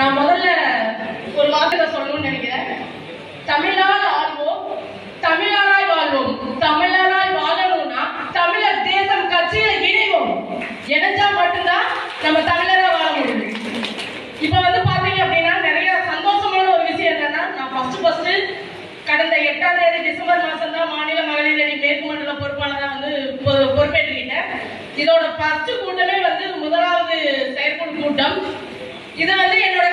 நான் முதல்ல ஒரு வார்த்தை சொல்லணும்னு நினைக்கிறேன். தமிழால் ஆள்வோம் தமிழராய் வாழ்வோம் தமிழராய் வாழணும்னா தமிழர் தேசம் கட்சியில இணைவோம். இணைஞ்சா மட்டும்தான் நம்ம தமிழரா வாழ முடியும். இப்ப வந்து பாத்தீங்க அப்படின்னா நிறைய சந்தோஷமான ஒரு விஷயம் என்னன்னா நான் ஃபர்ஸ்ட் ஃபர்ஸ்ட் கடந்த எட்டாம் தேதி டிசம்பர் மாசம் தான் மாநில மகளிர் அணி மேற்கு மண்டல பொறுப்பாளராக வந்து பொ- பொறுப்பேற்றுக்கிட்டேன். இதோட ஃபர்ஸ்ட் கூட்டமே வந்து முதலாவது செயற்குழு கூட்டம். இது வந்து என்னோட